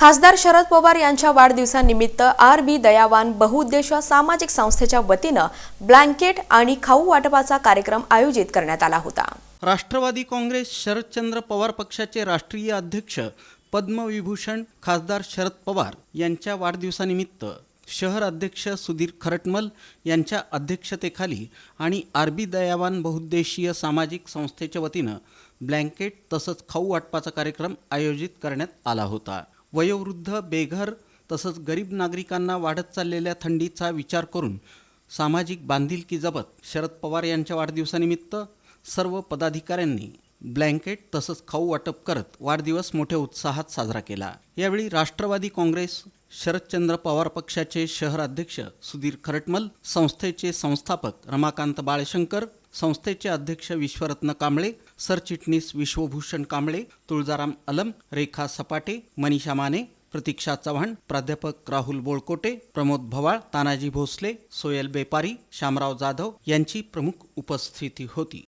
खासदार शरद पवार यांच्या वाढदिवसानिमित्त आर बी दयावान बहुउद्देश सामाजिक संस्थेच्या वतीनं ब्लँकेट आणि खाऊ वाटपाचा कार्यक्रम आयोजित करण्यात आला होता. राष्ट्रवादी काँग्रेस शरदचंद्र पवार पक्षाचे राष्ट्रीय अध्यक्ष पद्मविभूषण खासदार शरद पवार यांच्या वाढदिवसानिमित्त शहर अध्यक्ष सुधीर खरटमल यांच्या अध्यक्षतेखाली आणि आरबी दयावान बहुउद्देशीय सामाजिक संस्थेच्या वतीनं ब्लँकेट तसंच खाऊ वाटपाचा कार्यक्रम आयोजित करण्यात आला होता. वयोवृद्ध बेघर तसंच गरीब नागरिकांना वाढत चाललेल्या थंडीचा विचार करून सामाजिक बांधिलकी जपत शरद पवार यांच्या वाढदिवसानिमित्त सर्व पदाधिकाऱ्यांनी ब्लँकेट तसंच खाऊ वाटप करत वाढदिवस मोठ्या उत्साहात साजरा केला. यावेळी राष्ट्रवादी काँग्रेस शरदचंद्र पवार पक्षाचे शहर अध्यक्ष सुधीर खरटमल संस्थेचे संस्थापक रमाकांत बाळशंकर संस्थेचे अध्यक्ष विश्वरत्न कांबळे सरचिटणीस विश्वभूषण कांबळे तुळजाराम अलम रेखा सपाटे मनीषा माने प्रतीक्षा चव्हाण प्राध्यापक राहुल बोळकोटे प्रमोद भवाळ तानाजी भोसले सोयल बेपारी शामराव जाधव यांची प्रमुख उपस्थिती होती.